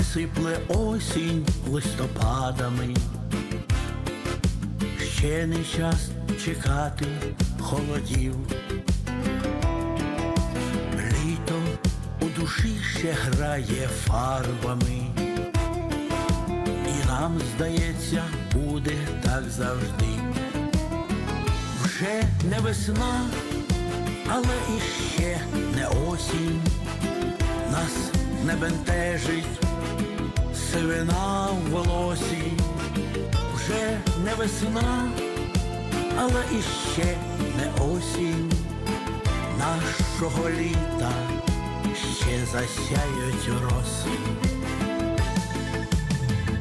сипле осінь листопадами. Ще не час чекати холодів. Літо у душі ще грає фарбами. І нам здається, буде так завжди. Вже не весна, але іще не осінь. Нас не бентежить сивина в волосі. Вже не весна, але іще не осінь. Нашого літа ще засяють роси.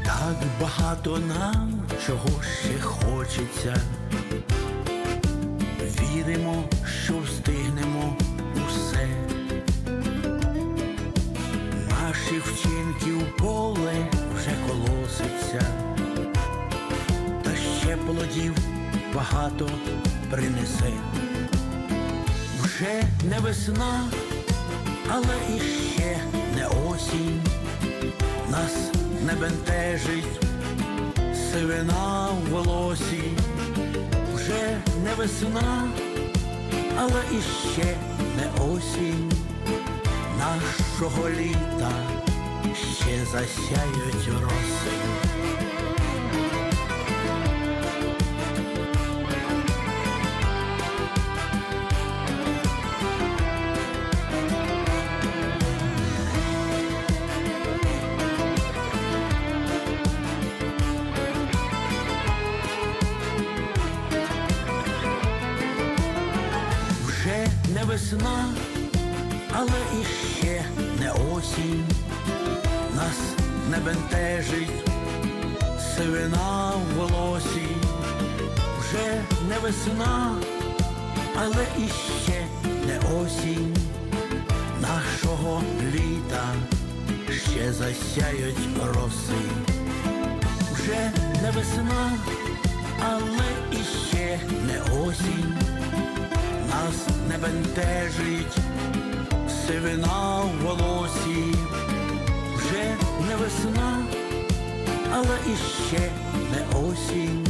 Так багато нам чого ще хочеться. Віримо, що багато принесе. Вже не весна, але іще не осінь. Нас не бентежить сивина в волосі, вже не весна, але іще не осінь. Нашого літа ще засяють роси. Весна, але іще не осінь. Нас не бентежить сивина в волосі. Вже не весна, але іще не осінь. Нашого літа ще засяють роси. Вже не весна, але іще бентежить сивина в волосі, вже не весна, але іще не осінь.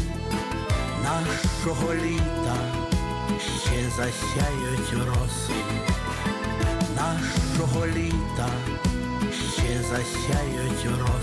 Нашого літа ще засяють роси. Нашого літа ще засяють роси.